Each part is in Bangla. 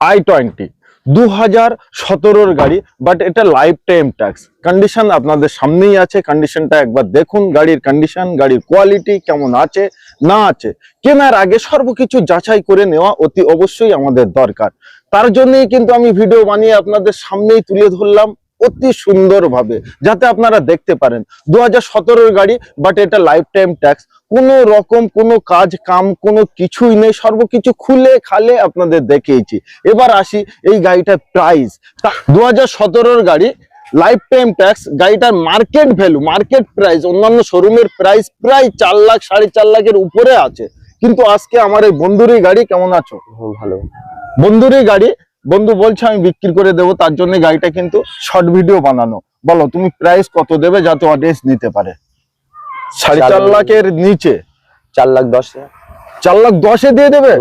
আই টোয়েন্টি দু হাজার সতেরোর গাড়ি বাট এটা লাইফ টাইম ট্যাক্স কন্ডিশন আপনাদের সামনেই আছে কন্ডিশনটা একবার দেখুন, গাড়ির কন্ডিশন গাড়ির কোয়ালিটি কেমন আছে, না আছে। কেনার আগে সর্বকিছু যাচাই করে নেওয়া অতি অবশ্যই আমাদের দরকার। তার জন্যই কিন্তু আমি ভিডিও বানিয়ে আপনাদের সামনেই তুলে ধরলাম। অতি সুন্দরভাবে যাতে আপনারা দেখতে পারেন। দু হাজার সতেরোর গাড়ি বাট এটা লাইফ টাইম ট্যাক্স কোনো রকম কোনো কাজ কাম কোনো কিছুই নেই। সর্বকিছু খুলে খালে আপনাদের দেখিয়েছি এবার আসি এই গাড়িটার প্রাইস দু হাজার সতেরোর গাড়ি লাইফ টাইম ট্যাক্স গাড়িটার মার্কেট ভ্যালু মার্কেট প্রাইস অন্যান্য শোরুমের প্রাইস প্রায় চার লাখ সাড়ে চার লাখের উপরে আছে। কিন্তু আজকে আমার এই বন্ধুরই গাড়ি কেমন আছো? ভালো। বন্ধুরই গাড়ি বন্ধু বলছে আমি বিক্রি করে দেবো তার জন্য গাড়িটা কিন্তু শর্ট ভিডিও বানানো। বলো তুমি প্রাইস কত দেবে যাতে অডিয়েন্স নিতে পারে? সাড়ে চার লাখের নিচে। চার লাখ দশ চার লাখ দশে দিয়ে দেবে?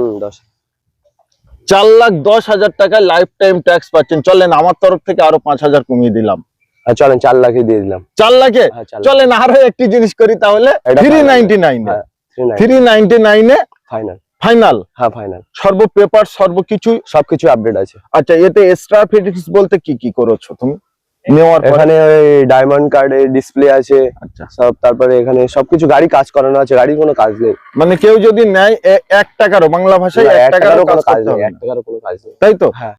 চার লাখ দশ হাজার টাকা লাইফ টাইম ট্যাক্স পাচ্ছেন। চলেন আমার তরফ থেকে আরও পাঁচ হাজার কমিয়ে দিলাম। চলেন চার লাখে দিয়ে দিলাম। চার লাখে? হ্যাঁ। চলেন আরও একটি জিনিস করি তাহলে। থ্রি। নাইনটি নাইনে থ্রি নাইনটি নাইনে ফাইনাল ফাইনাল হ্যাঁ ফাইনাল সর্ব পেপার সর্বকিছু সবকিছু আপডেট আছে। আচ্ছা এতে এক্সট্রা ফিটিংস বলতে কি কি করছ তুমি? নেওয়ার এখানে ডায়মন্ড ডিসপ্লে আছে আচ্ছা। সব তারপরে এখানে সবকিছু গাড়ি কাজ করানো আছে গাড়ি কোনো কাজ নেই। মানে কেউ যদি নেয় এক টাকারও বাংলা ভাষায় এক এক টাকারও টাকারও কোনো কাজ কাজ নেই হবে। এক টাকারও কোনো কাজ নেই। তাই তো? হ্যাঁ।